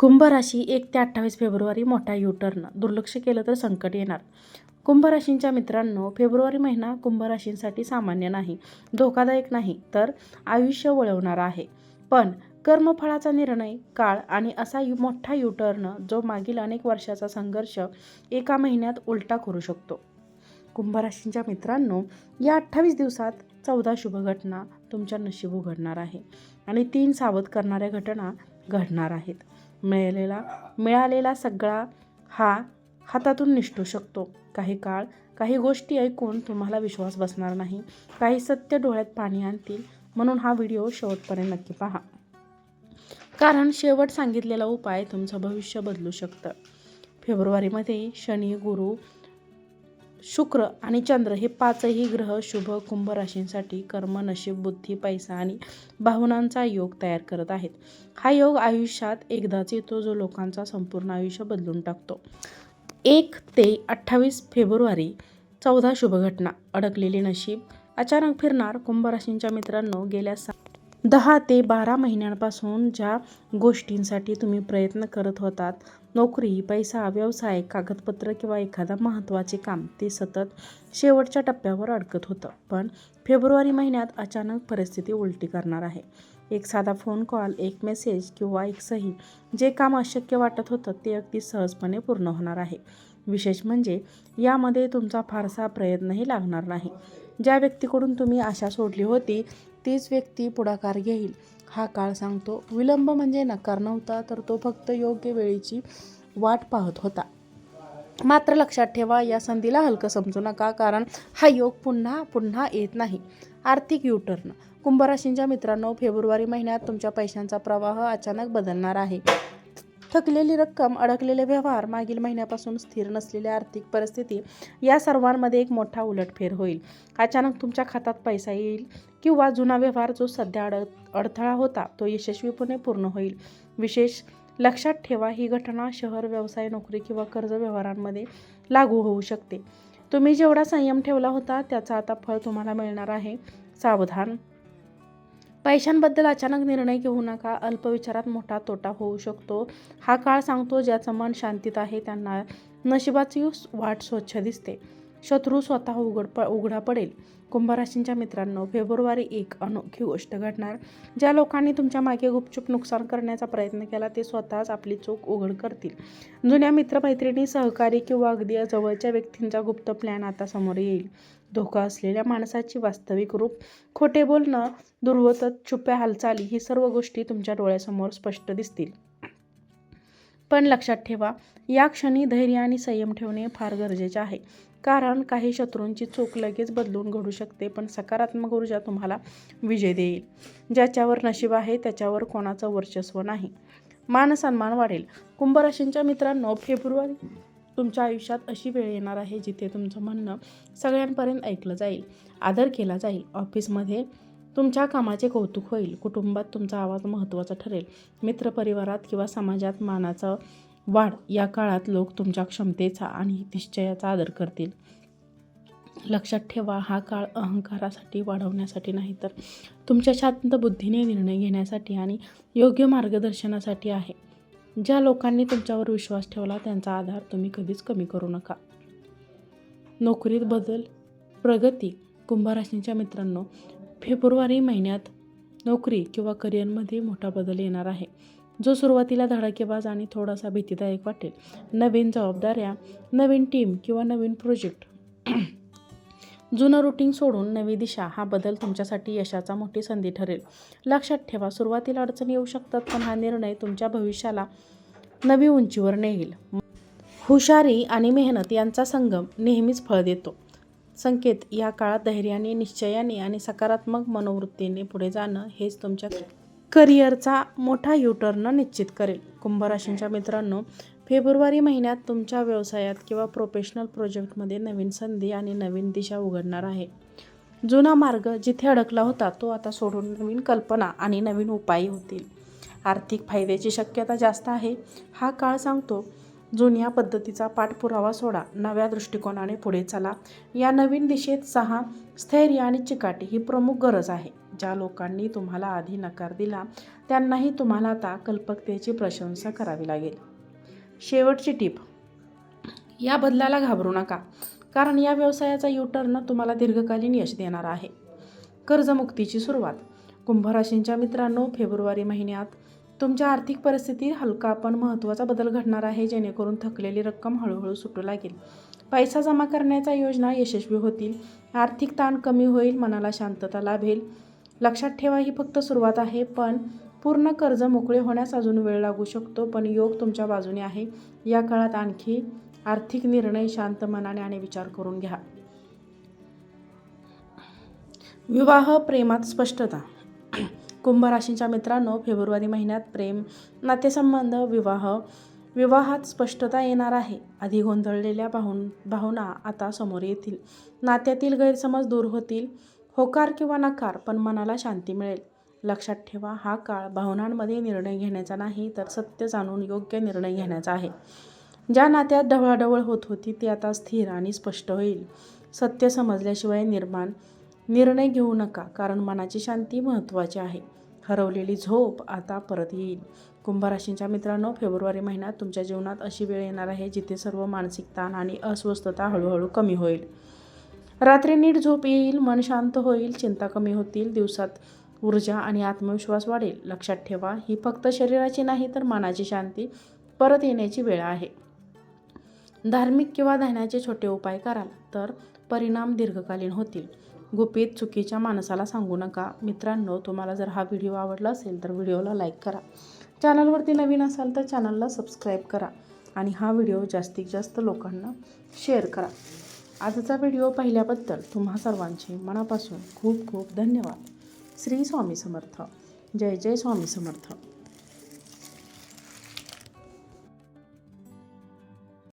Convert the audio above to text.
कुंभ राशी एक ते अठ्ठावीस फेब्रुवारी मोठा युटर्न दुर्लक्ष केलं तर संकट येणार. कुंभ राशींच्या मित्रांनो फेब्रुवारी महिना कुंभ राशींसाठी सामान्य नाही धोकादायक नाही तर आयुष्य वळवणारा आहे. पण कर्मफळाचा निर्णय काळ आणि असा यु मोठा युटर्न जो मागील अनेक वर्षाचा संघर्ष एका महिन्यात उलटा करू शकतो. कुंभ राशींच्या मित्रांनो या अठ्ठावीस दिवसात चौदा शुभ घटना तुमच्या नशीब उघडणार आहे आणि तीन सावध करणाऱ्या घटना घडणार आहेत. मिळालेला मिळालेला सगळा हा हातातून निष्ठू शकतो. काही काळ काही गोष्टी ऐकून तुम्हाला विश्वास बसणार नाही. काही सत्य डोळ्यात पाणी आणतील. म्हणून हा व्हिडिओ शेवटपर्यंत नक्की पहा. कारण शेवट सांगितलेला उपाय तुमचं भविष्य बदलू शकतं. फेब्रुवारीमध्ये शनी गुरु शुक्र आणि चंद्र हे पाचही ग्रह शुभ कुंभ राशींसाठी कर्म नशीब बुद्धी पैसा आणि भावनांचा योग तयार करत आहेत. हा योग आयुष्यात एकदाच येतो जो लोकांचा संपूर्ण आयुष्य बदलून टाकतो. एक ते अठ्ठावीस फेब्रुवारी चौदा शुभ घटना अडकलेले नशीब अचानक फिरणार कुंभ राशींच्या मित्रांनो गेल्या सा दहा ते बारा महिन्यांपासून ज्या गोष्टींसाठी तुम्ही प्रयत्न करत होतात नोकरी पैसा व्यवसाय कागदपत्र किंवा एखादा महत्त्वाचे काम ते सतत शेवटच्या टप्प्यावर अडकत होतं. पण फेब्रुवारी महिन्यात अचानक परिस्थिती उलटी करणार आहे. एक साधा फोन कॉल एक मेसेज किंवा एक सही जे काम अशक्य वाटत होतं ते अगदी सहजपणे पूर्ण होणार आहे. विशेष म्हणजे यामध्ये तुमचा फारसा प्रयत्नही लागणार नाही. ज्या व्यक्तीकडून तुम्ही आशा सोडली होती तीच व्यक्ती पुढाकार घेईल. हा काळ सांगतो. विलंब म्हणजे नकार नव्हता तर तो फक्त योग्य वेळेची वाट पाहत होता. मात्र लक्षात ठेवा या संधीला हलकं समजू नका कारण हा योग पुन्हा पुन्हा येत नाही. आर्थिक युटर्न कुंभराशींच्या मित्रांनो फेब्रुवारी महिन्यात तुमच्या पैशांचा प्रवाह अचानक बदलणार आहे. थकलेली रक्कम अडकलेले व्यवहार मागील महिन्यापासून स्थिर नसलेली आर्थिक परिस्थिती या सर्वांमध्ये एक मोठा उलटफेर होईल. अचानक तुमच्या खात्यात पैसा येईल. किंवा जुना व्यवहार जो सध्या अड अडथळा होता तो यशस्वीपणे पूर्ण होईल. विशेष लक्षात ठेवा ही घटना शहर व्यवसाय नोकरी किंवा कर्ज व्यवहारांमध्ये लागू होऊ शकते. तुम्ही जेवढा संयम ठेवला होता त्याचा आता फळ तुम्हाला मिळणार आहे. सावधान. पैशांबद्दल अचानक निर्णय घेऊ नका. अल्पविचारात मोठा तोटा होऊ शकतो. हा काळ सांगतो ज्याचं मन शांतीत आहे त्यांना नशिबाची वाट स्वच्छ दिसते. शत्रू स्वतः उघड प उघडा पडेल. कुंभराशींच्या मित्रांनो फेब्रुवारी एक अनोखी गोष्ट घडणार. ज्या लोकांनी तुमच्या मागे गुपचूप नुकसान करण्याचा प्रयत्न केला ते स्वतःच आपली चूक उघड करतील. जुन्या मित्रमैत्रिणी सहकारी किंवा अगदी जवळच्या व्यक्तींचा गुप्त प्लॅन आता समोर येईल. धोका असलेल्या माणसाची वास्तविक रूप खोटे बोलणं दुर्वतत छुप्या हालचाली ही सर्व गोष्टी तुमच्या डोळ्यासमोर स्पष्ट दिसतील. पण लक्षात ठेवा या क्षणी धैर्य आणि संयम ठेवणे फार गरजेचे आहे. कारण काही शत्रूंची चूक लगेच बदलून घडू शकते पण सकारात्मक ऊर्जा तुम्हाला विजय देईल. ज्याच्यावर नशीब आहे त्याच्यावर कोणाचं वर्चस्व नाही. मान सन्मान वाढेल. कुंभराशींच्या मित्रांनो फेब्रुवारी तुमच्या आयुष्यात अशी वेळ येणार आहे जिथे तुमचं म्हणणं सगळ्यांपर्यंत ऐकलं जाईल आदर केला जाईल. ऑफिसमध्ये तुमच्या कामाचे कौतुक होईल. कुटुंबात तुमचा आवाज महत्त्वाचा ठरेल. मित्रपरिवारात किंवा समाजात मानाचं वाढ या काळात लोक तुमच्या क्षमतेचा आणि निश्चयाचा आदर करतील. लक्षात ठेवा हा काळ अहंकारासाठी वाढवण्यासाठी नाही तर तुमच्या शांत बुद्धीने निर्णय घेण्यासाठी आणि योग्य मार्गदर्शनासाठी आहे. ज्या लोकांनी तुमच्यावर विश्वास ठेवला त्यांचा आधार तुम्ही कधीच कमी करू नका. नोकरीत बदल प्रगती कुंभराशींच्या मित्रांनो फेब्रुवारी महिन्यात नोकरी किंवा करिअरमध्ये मोठा बदल येणार आहे. जो सुरुवातीला धडाकेबाज आणि थोडासा भीतीदायक वाटेल. नवीन जबाबदाऱ्या नवीन टीम किंवा नवीन प्रोजेक्ट जुनं रुटीन सोडून नवी दिशा हा बदल तुमच्यासाठी यशाचा मोठी संधी ठरेल. लक्षात ठेवा सुरुवातीला अडचणी येऊ शकतात पण हा निर्णय तुमच्या भविष्याला नवी उंचीवर नेईल. हुशारी आणि मेहनत यांचा संगम नेहमीच फळ देतो. संकेत या काळात धैर्याने निश्चयाने आणि सकारात्मक मनोवृत्तीने पुढे जाणं हेच तुमच्या करिअरचा मोठा युटर्न निश्चित करेल. कुंभराशींच्या मित्रांनो फेब्रुवारी महिन्यात तुमच्या व्यवसायात किंवा प्रोफेशनल प्रोजेक्टमध्ये नवीन संधी आणि नवीन दिशा उघडणार आहे. जुना मार्ग जिथे अडकला होता तो आता सोडून नवीन कल्पना आणि नवीन उपाय होतील. आर्थिक फायद्याची शक्यता जास्त आहे. हा काळ सांगतो जुन्या पद्धतीचा पाठपुरावा सोडा. नव्या दृष्टिकोनाने पुढे चला. या नवीन दिशेत सहा. स्थैर्य आणि चिकाटी ही प्रमुख गरज आहे. ज्या लोकांनी तुम्हाला आधी नकार दिला त्यांनाही तुम्हाला आता कल्पकतेची प्रशंसा करावी लागेल. शेवटची टीप. या बदलाला घाबरू नका. कारण या व्यवसायाचा युटर्न तुम्हाला दीर्घकालीन यश देणार आहे. कर्जमुक्तीची सुरुवात. कुंभराशींच्या मित्रांनो फेब्रुवारी महिन्यात तुमच्या आर्थिक परिस्थितीत हलका पण महत्त्वाचा बदल घडणार आहे जेणेकरून थकलेली रक्कम हळूहळू सुटू लागेल. पैसा जमा करण्याच्या योजना यशस्वी होतील. आर्थिक ताण कमी होईल मनाला शांतता लाभेल. लक्षात ठेवा ही फक्त सुरुवात आहे पण पूर्ण कर्ज मोकळे होण्यास अजून वेळ लागू शकतो पण योग तुमच्या बाजूने आहे. या काळात आणखी आर्थिक निर्णय शांत मनाने आणि विचार करून घ्या. विवाह प्रेमात स्पष्टता कुंभ राशींच्या मित्रांनो फेब्रुवारी महिन्यात प्रेम नातेसंबंध विवाह विवाहात स्पष्टता येणार आहे. आधी गोंधळलेल्या भावून भावना आता समोर येतील. नात्यातील गैरसमज दूर होतील. होकार किंवा नकार पण मनाला शांती मिळेल. लक्षात ठेवा हा काळ भावनांमध्ये निर्णय घेण्याचा नाही तर सत्य जाणून योग्य निर्णय घेण्याचा आहे. ज्या नात्यात ढवळाढवळ होत होती ती आता स्थिर आणि स्पष्ट होईल. सत्य समजल्याशिवाय निर्माण निर्णय घेऊ नका कारण मनाची शांती महत्त्वाची आहे. हरवलेली झोप आता परत येईल. कुंभराशींच्या मित्रांनो फेब्रुवारी महिन्यात तुमच्या जीवनात अशी वेळ येणार आहे जिथे सर्व मानसिक ताण आणि अस्वस्थता हळूहळू कमी होईल. रात्री नीट झोप येईल मन शांत होईल चिंता कमी होतील दिवसात ऊर्जा आणि आत्मविश्वास वाढेल. लक्षात ठेवा ही फक्त शरीराची नाही तर मनाची शांती परत येण्याची वेळ आहे. धार्मिक किंवा ध्यानाचे छोटे उपाय कराल तर परिणाम दीर्घकालीन होतील. गुपित चुकीच्या माणसाला सांगू नका. मित्रांनो तुम्हाला जर हा व्हिडिओ आवडला असेल तर व्हिडिओला लाईक करा. चॅनलवरती नवीन असाल तर चॅनलला सबस्क्राईब करा आणि हा व्हिडिओ जास्तीत जास्त लोकांना शेअर करा. आजचा व्हिडिओ पाहिल्याबद्दल तुम्हा सर्वांचे मनापासून खूप खूप धन्यवाद. श्री स्वामी समर्थ. जय जय स्वामी समर्थ.